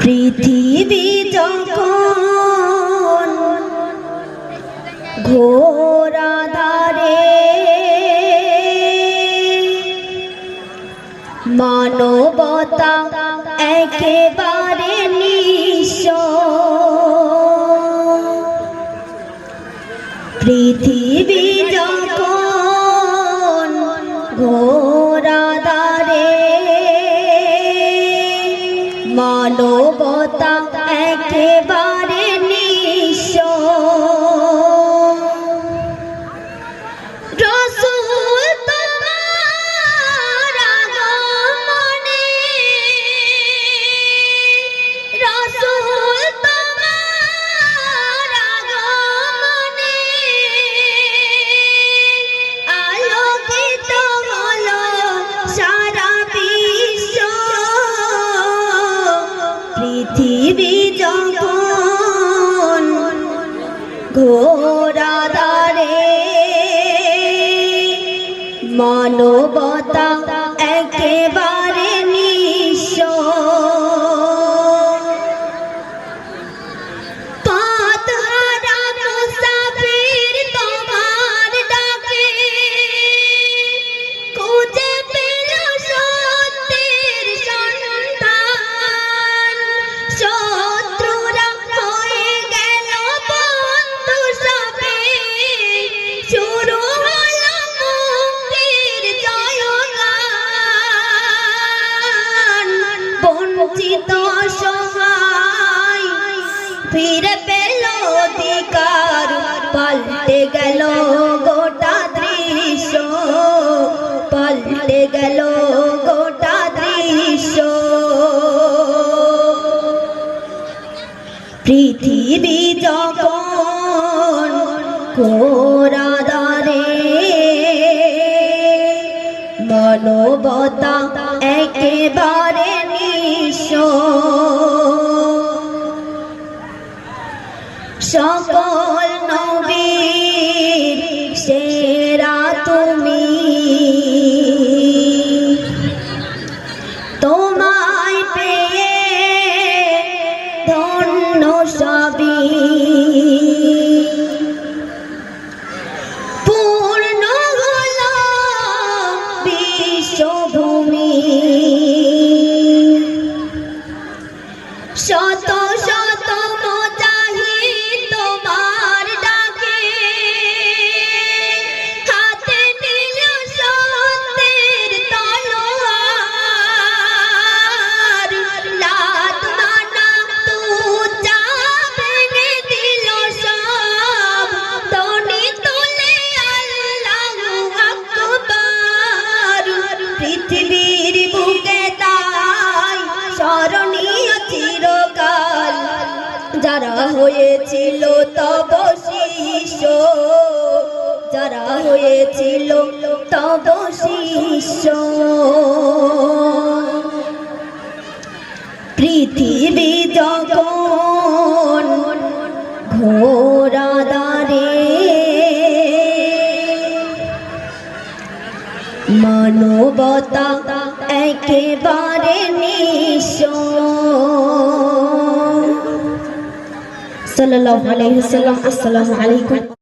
পৃথিবী যখন ঘোরাধারে মানবতা একেবারে নিঃস্ব পৃথিবী যখন মানবতা একেবারে ঘোরাদারে মানবতা ফিরে পেল অধিকার, পাল্টে গেল গোটা দৃশ্য। পাল্টে গেল গোটা দৃশ্য। পৃথিবী যখন ঘোরাদারে মানবতা একেবারে নিঃস্ব। সকল নবীর সেরা তুমি। তোমায় পেয়ে ধন্য বিশ্বভূমি। শত শত চিরকাল যারা হয়েছিল তব শিষ্য, যারা হয়েছিল তব শিষ্য। পৃথিবী যখন ঘোরাদারে মানবতা একেবারে নিঃস্ব صلى الله عليه وسلم. السلام عليكم.